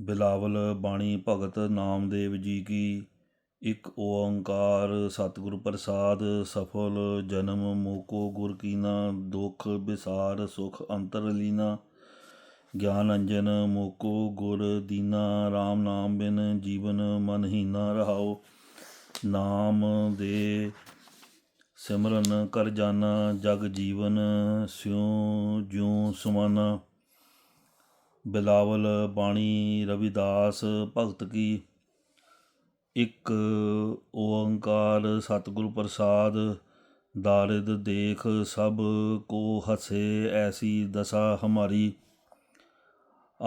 ਬਿਲਾਵਲ ਬਾਣੀ ਭਗਤ ਨਾਮਦੇਵ ਜੀ ਕੀ। ਇੱਕ ਓੰਕਾਰ ਸਤਿਗੁਰ ਪ੍ਰਸਾਦ, ਸਫਲ ਜਨਮ ਮੋਕੋ ਗੁਰ ਕੀਨਾ, ਦੁਖ ਵਿਸਾਰ ਸੁਖ ਅੰਤਰ ਲੀਨਾ। ਗਿਆਨ ਅੰਜਨ ਮੋਕੋ ਗੁਰ ਦੀਨਾ RAM ਨਾਮ ਬਿਨ ਜੀਵਨ ਮਨ ਹੀਨਾ ਰਹਾਓ। ਨਾਮ ਦੇ ਸਿਮਰਨ ਕਰ ਜਾਨਾ, ਜਗ ਜੀਵਨ ਸਿਉ ਜਿਉ ਸਮਾਨਾ। ਬਿਲਾਵਲ, ਬਾਣੀ, ਰਵਿਦਾਸ, ਭਗਤ ਕੀ। ਇੱਕ ਓੰਕਾਰ, ਸਤਿਗੁਰ ਪ੍ਰਸਾਦ, ਦਾਰਿਦ ਦੇਖ, ਸਭ ਕੋ ਹਸੇ, ਐਸੀ ਦਸ਼ਾ ਹਮਾਰੀ।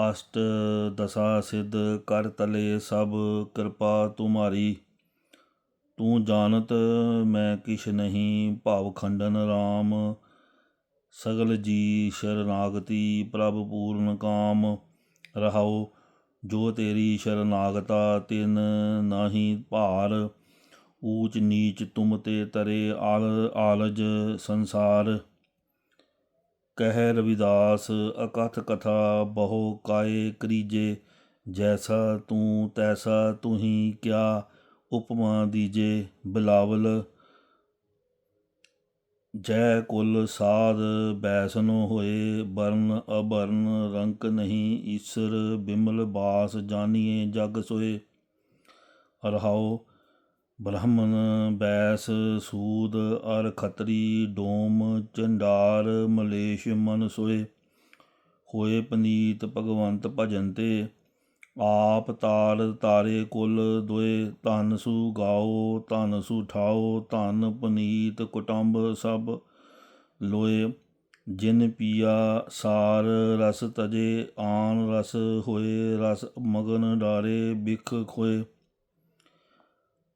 ਅਸ਼ਟ ਦਸ਼ਾ ਸਿਧ ਕਰ ਤਲੇ, ਸਭ ਕਿਰਪਾ ਤੁਮਾਰੀ। ਤੂੰ ਜਾਣਤ ਮੈਂ ਕਿਛ ਨਹੀਂ, ਭਾਵ ਖੰਡਨ RAM ਸਗਲ ਜੀ ਸ਼ਰਨਾਗਤੀ ਪ੍ਰਭ ਪੂਰਨ ਕਾਮ ਰਹਾਉ, ਜੋ ਤੇਰੀ ਸ਼ਰਨਾਗਤਾ ਤਿਨ ਨਾਹੀ ਭਾਰ। ਊਚ ਨੀਚ ਤੁਮ ਤੇ ਤਰੇ ਆਲ, ਆਲਜ ਸੰਸਾਰ। ਕਹਿ ਰਵਿਦਾਸ, ਅਕਥ ਕਥਾ ਬਹੁ ਕਾਏ ਕਰੀਜੇ, ਜੈਸਾ ਤੂੰ ਤੈਸਾ ਤੁਹੀ ਕਿਆ ਉਪਮਾ ਦੀਜੇ, ਬਿਲਾਵਲ। ਜੈ ਕੁਲ ਸਾਧ ਬੈਸਨੋ ਹੋਏ, ਬਰਨ ਅਬਰਨ ਰੰਕ ਨਹੀਂ ਈਸ਼ਰ, ਬਿਮਲ ਬਾਸ ਜਾਨੀਏ ਜਗ ਸੋਏ। ਰਹਾਉ ਬ੍ਰਾਹਮਣ ਬੈਸ ਸੂਦ, ਅਰ ਖਤਰੀ ਡੋਮ ਚੰਡਾਰ ਮਲੇਸ਼ ਮਨ ਸੋਏ। ਹੋਏ ਪਨੀਤ ਭਗਵੰਤ ਭਜਨ ਤੇ ਆਪ ਤਾਰ ਤਾਰੇ ਕੁਲ ਦੋਏ, ਧਨ ਸੂ ਗਾਓ, ਧਨ ਸੂ ਠਾਓ, ਧਨ ਪਨੀਤ ਕੁਟੰਬ ਸਭ ਲੋਏ। ਜਿਨ ਪੀਆ ਸਾਰ ਰਸ ਤਜੇ, ਆਨ ਰਸ ਹੋਏ, ਰਸ ਮਗਨ ਡਾਰੇ, ਬਿਖ ਖੋਏ।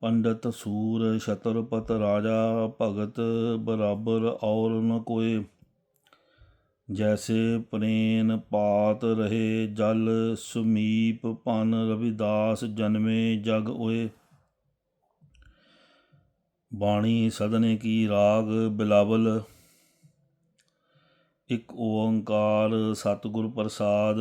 ਪੰਡਤ ਸੂਰ ਛਤਰਪਤ ਰਾਜਾ, ਭਗਤ ਬਰਾਬਰ ਔਰ ਨ ਕੋਏ। ਜੈਸੇ ਪ੍ਰੇਨ ਪਾਤ ਰਹੇ ਜਲ ਸੁਮੀਪ ਪਨ ਰਵਿਦਾਸ ਜਨਮੇ ਜਗ ਓਏ ਬਾਣੀ ਸਦਨੇ ਕੀ ਰਾਗ ਬਿਲਾਵਲ। ਇੱਕ ਓੰਕਾਰ ਸਤਿਗੁਰ ਪ੍ਰਸਾਦ।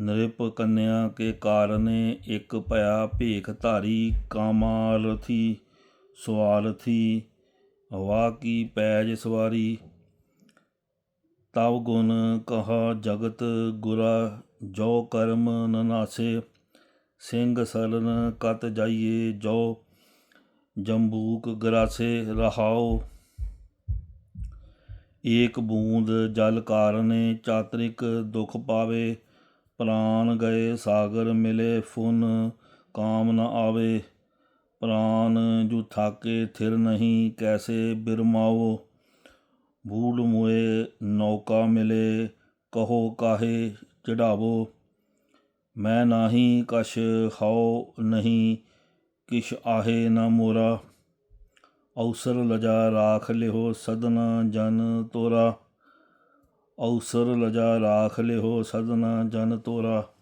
ਨ੍ਰਿਪ ਕੰਨਿਆ ਕੇ ਕਾਰਨੇ ਇੱਕ ਭਇਆ ਭੇਖ ਧਾਰੀ ਕਾਮਾਰਥੀ ਸਵਾਰਥੀ। ਵਾ ਕੀ ਪੈਜ ਸਵਾਰੀ। ਤਵ ਗੁਣ ਕਹਾ ਜਗਤ ਗੁਰਾ, ਜੋ ਕਰਮ ਨਨਾਸੇ ਸਿੰਘ ਸਰਨ ਕਤ ਜਾਈਏ ਜੋ, ਜੰਬੂਕ ਗਰਾਸੇ ਰਹਾਓ ਏਕ ਬੂੰਦ ਜਲ ਕਾਰਨੇ ਚਾਤਰਿਕ ਦੁਖ ਪਾਵੇ, ਪ੍ਰਾਨ ਗਏ ਸਾਗਰ ਮਿਲੇ ਫੁਨ ਕਾਮ ਨ ਆਵੇ। ਪ੍ਰਾਨ ਜੂ ਥਾਕੇ ਥਿਰ ਨਹੀਂ ਕੈਸੇ ਬਿਰਮਾਓ। ਭੂਲ ਮੋਏ ਨੌਕਾ ਮਿਲੇ, ਕਹੋ ਕਾਹੇ ਚੜਾਵੋ ਮੈਂ ਨਾਹੀ ਕਛ ਹਉ ਨਹੀਂ, ਕਿਛ ਆਹੇ ਨ ਮੋਰਾ। ਅਵਸਰ ਲਜਾ ਰਾਖ ਲਿਓ ਸਦਨਾ ਜਨ ਤੋਰਾ। ਅਵਸਰ ਲਜਾ ਰਾਖ ਲਿਓ ਸਦਨਾ ਜਨ ਤੋਰਾ।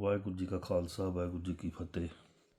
ਵਾਹਿਗੁਰੂ ਜੀ ਕਾ ਖਾਲਸਾ, ਵਾਹਿਗੁਰੂ ਜੀ ਕੀ ਫਤਿਹ।